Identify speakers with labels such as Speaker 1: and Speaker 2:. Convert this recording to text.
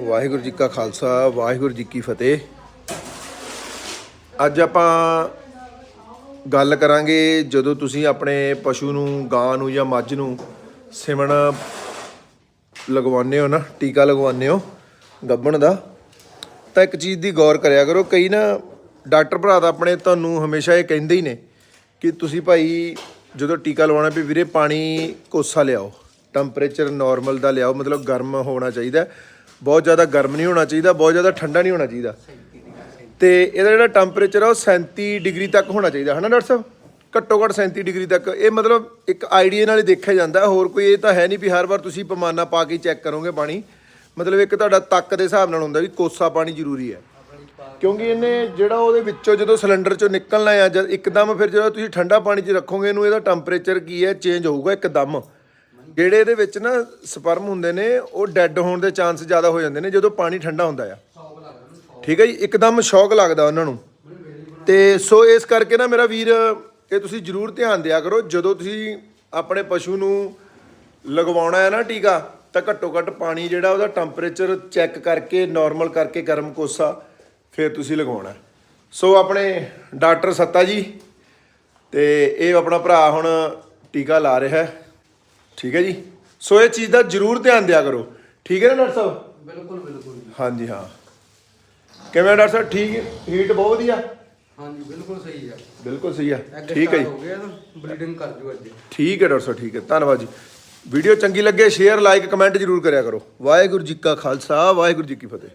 Speaker 1: ਵਾਹਿਗੁਰੂ ਜੀ ਕਾ ਖਾਲਸਾ, ਵਾਹਿਗੁਰੂ ਜੀ ਕੀ ਫਤਿਹ। ਅੱਜ ਆਪਾਂ ਗੱਲ ਕਰਾਂਗੇ ਜਦੋਂ ਤੁਸੀਂ ਆਪਣੇ ਪਸ਼ੂ ਨੂੰ, ਗਾਂ ਨੂੰ ਜਾਂ ਮੱਝ ਨੂੰ ਸਿਮਣ ਲਗਵਾਉਂਦੇ ਹੋ ਨਾ, ਟੀਕਾ ਲਗਵਾਉਂਦੇ ਹੋ ਗੱਭਣ ਦਾ, ਤਾਂ ਇੱਕ ਚੀਜ਼ ਦੀ ਗੌਰ ਕਰਿਆ ਕਰੋ। ਕਈ ਨਾ ਡਾਕਟਰ ਭਰਾ ਤਾਂ ਆਪਣੇ ਤੁਹਾਨੂੰ ਹਮੇਸ਼ਾ ਇਹ ਕਹਿੰਦੇ ਹੀ ਨੇ ਕਿ ਤੁਸੀਂ ਭਾਈ ਜਦੋਂ ਟੀਕਾ ਲਵਾਉਣਾ ਵੀ ਵੀਰੇ ਪਾਣੀ ਕੋਸਾ ਲਿਆਓ, ਟੈਂਪਰੇਚਰ ਨਾਰਮਲ ਦਾ ਲਿਆਓ, ਮਤਲਬ ਗਰਮ ਹੋਣਾ ਚਾਹੀਦਾ। ਬਹੁਤ ਜ਼ਿਆਦਾ ਗਰਮ ਨਹੀਂ ਹੋਣਾ ਚਾਹੀਦਾ, ਬਹੁਤ ਜ਼ਿਆਦਾ ਠੰਡਾ ਨਹੀਂ ਹੋਣਾ ਚਾਹੀਦਾ। ਤੇ ਇਹਦਾ ਜਿਹੜਾ ਟੈਂਪਰੇਚਰ ਆ ਉਹ 37 ਡਿਗਰੀ ਤੱਕ ਹੋਣਾ ਚਾਹੀਦਾ, ਹਨਾ ਡਾਕਟਰ ਸਾਹਿਬ? ਘੱਟੋ ਘੱਟ 37 ਡਿਗਰੀ ਤੱਕ। ਇਹ ਮਤਲਬ ਇੱਕ ਆਈਡੀਆ ਨਾਲ ਹੀ ਦੇਖਿਆ ਜਾਂਦਾ, ਹੋਰ ਕੋਈ ਇਹ ਤਾਂ ਹੈ ਨਹੀਂ ਵੀ ਹਰ ਵਾਰ ਤੁਸੀਂ ਪੈਮਾਨਾ ਪਾ ਕੇ ਚੈੱਕ ਕਰੋਗੇ ਪਾਣੀ। ਮਤਲਬ ਇੱਕ ਤੁਹਾਡਾ ਤੱਕ ਦੇ ਹਿਸਾਬ ਨਾਲ ਹੁੰਦਾ ਵੀ ਕੋਸਾ ਪਾਣੀ ਜ਼ਰੂਰੀ ਹੈ। ਕਿਉਂਕਿ ਇਹਨੇ ਜਿਹੜਾ ਉਹਦੇ ਵਿੱਚੋਂ ਜਦੋਂ ਸਿਲੰਡਰ ਚੋਂ ਨਿਕਲਣਾ ਆ, ਜਦ ਇੱਕਦਮ ਫਿਰ ਜਦੋਂ ਤੁਸੀਂ ਠੰਡਾ ਪਾਣੀ 'ਚ ਰੱਖੋਗੇ, ਇਹਨੂੰ ਇਹਦਾ ਟੈਂਪਰੇਚਰ ਕੀ ਹੈ? ਚੇਂਜ ਹੋਊਗਾ ਇੱਕਦਮ। ਜਿਹੜੇ ਇਹਦੇ ਵਿੱਚ ਨਾ ਸਪਰਮ ਹੁੰਦੇ ਨੇ, ਉਹ ਡੈੱਡ ਹੋਣ ਦੇ ਚਾਂਸ ਜ਼ਿਆਦਾ ਹੋ ਜਾਂਦੇ ਨੇ, ਜਦੋਂ ਪਾਣੀ ਠੰਡਾ ਹੁੰਦਾ ਆ। ਠੀਕ ਹੈ ਜੀ? ਇੱਕਦਮ ਸ਼ੌਕ ਲੱਗਦਾ ਉਹਨਾਂ ਨੂੰ। ਤੇ ਸੋ ਇਸ ਕਰਕੇ ਨਾ ਮੇਰਾ ਵੀਰ, ਇਹ ਤੁਸੀਂ ਜਰੂਰ ਧਿਆਨ ਦਿਆ ਕਰੋ, ਜਦੋਂ ਤੁਸੀਂ ਆਪਣੇ ਪਸ਼ੂ ਨੂੰ ਲਗਵਾਉਣਾ ਹੈ ਨਾ ਟੀਕਾ, ਤਾਂ ਘੱਟੋ ਘੱਟ ਪਾਣੀ ਜਿਹੜਾ ਉਹਦਾ ਟੈਂਪਰੇਚਰ ਚੈੱਕ ਕਰਕੇ ਨਾਰਮਲ ਕਰਕੇ ਗਰਮ ਕੋਸਾ ਫਿਰ ਤੁਸੀਂ ਲਗਾਉਣਾ ਸੋ ਆਪਣੇ ਡਾਕਟਰ ਸੱਤਾ ਜੀ, ਤੇ ਇਹ ਆਪਣਾ ਭਰਾ ਹੁਣ ਟੀਕਾ ਲਾ ਰਿਹਾ ਹੈ। ਠੀਕ ਹੈ ਜੀ? ਸੋ ਇਹ ਚੀਜ਼ ਦਾ ਜਰੂਰ ਧਿਆਨ ਦਿਆ ਕਰੋ। ਠੀਕ ਹੈ ਨਾ ਡਾਕਟਰ ਸਾਹਿਬ?
Speaker 2: ਬਿਲਕੁਲ ਬਿਲਕੁਲ ਜੀ।
Speaker 1: ਹਾਂਜੀ ਹਾਂ। ਕਿਵੇਂ ਡਾਕਟਰ ਸਾਹਿਬ? ਠੀਕ ਹੀਟ ਬਹੁਤ ਵਧੀਆ?
Speaker 2: ਹਾਂਜੀ ਬਿਲਕੁਲ ਸਹੀ ਹੈ
Speaker 1: ਬਿਲਕੁਲ ਸਹੀ ਹੈ ਠੀਕ ਹੈ ਜੀ।
Speaker 2: ਹੋ ਗਿਆ ਤਾਂ ਬਲੀਡਿੰਗ ਕਰ ਜੂ ਅੱਜ।
Speaker 1: ਠੀਕ ਹੈ ਡਾਕਟਰ ਸਾਹਿਬ ਠੀਕ ਹੈ। ਧੰਨਵਾਦ ਜੀ। ਵੀਡੀਓ ਚੰਗੀ ਲੱਗੇ ਸ਼ੇਅਰ ਲਾਈਕ ਕਮੈਂਟ ਜਰੂਰ ਕਰਿਆ ਕਰੋ। ਵਾਹਿਗੁਰੂ ਜੀ ਕਾ ਖਾਲਸਾ ਵਾਹਿਗੁਰੂ ਜੀ ਕੀ ਫਤਿਹ।